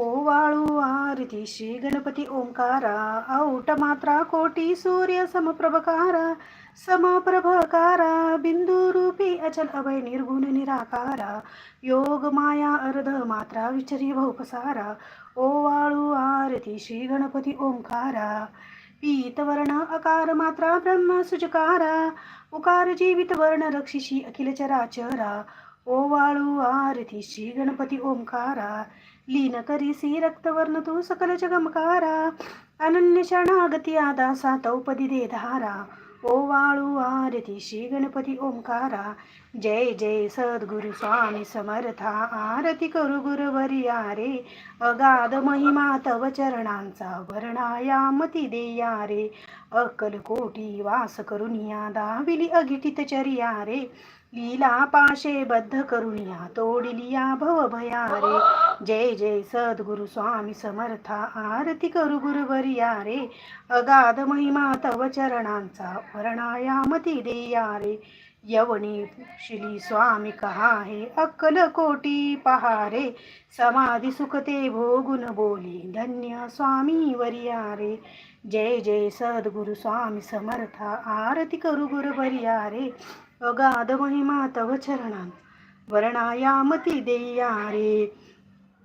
ओवाळू आरती श्री गणपती ओंकारा औट मात्रा कोटी सूर्य समप्रभकारा समप्रभकारा बिंदू रूपी अचल अभय निर्गुण निराकारा योग माया अर्ध मात्रा विचरी भौपसारा ओवाळू आरती श्री गणपती ओंकारा पीतवर्ण अकार मात्रा ब्रह्म सुजकारा उकार जीवित वर्ण रक्षिषी अखिल चराचरा ओवाळू आरती श्री गणपती ओंकारा लीन करीसी रक्तवर्ण तू सकल जगमकारा अनन्य शरणागती आदा सातौपदी दे धारा. वाळू आरती श्री गणपती ओंकारा जय जय सद्गुरु स्वामी समर्था. आरती करू गुरुवर्या रे अगाध महिमा तव चरणांचा वर्णाया मती देया रे अक्कल कोटी वास करुनिया दाविली अगिटित चर्या रे लीला पाशे बद्ध करुणिया तोडिलिया भव भया रे जय जय सद्गुरु स्वामी समर्था आरती करू गुरुवर्या रे. अगाध महिमा तव चरणांचा वर्णायामती देया रे यवनी शिली स्वामी कहा हे अक्कल कोटी पहारे. समाधी सुखते भोगुन बोली धन्य स्वामी वर्या रे. जय जय सद्गुरु स्वामी समर्था आरती करू गुरुवर्या रे. अगाध महिमा तव चरणां वर्णायामती देया रे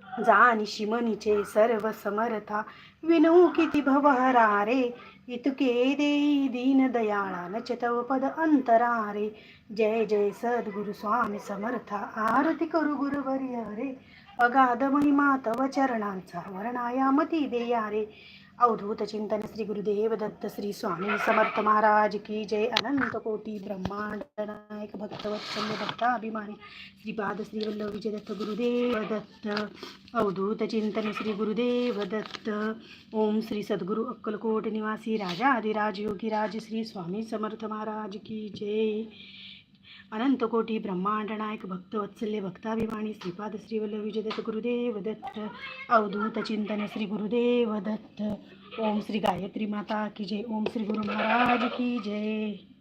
जानिशी मनीचे सर्व समर्था विनऊ किती भवहरा रे इतके देई दीन दयाळा नच तव पद अंतरा रे जय जय सद्गुरु स्वामी समर्था आरती करू गुरुवर्य रे अगाध महिमा तव चरणांचा वर्णायामती देया रे अवधूत चिंतन श्री गुरुदेव दत्त श्री स्वामी समर्थ महाराज की जय. अनंत कोटी ब्रह्मांड नायक भक्तवत्सल्य भक्ताभिमानी. श्रीपाद श्री वल्लभ विजय दत्त गुरुदेव दत्त. अवधूत चिंतन श्री गुरुदेव दत्त. ओम श्री सद्गुरु अक्कलकोट निवासी राजा आदिराज योगी राज श्री स्वामी समर्थ महाराज की जय. अनंत ब्रह्मांडनायक ब्रह्मांड नायक भक्त वत्सल्य भक्ताभिमानी श्रीपाद श्री वल्लभ विजय गुरुदेव दत्त अवधूत चिंतन श्री गुरुदेव दत्त. ओम श्री गायत्री माता की जय. ओम श्री गुरु महाराज की जय.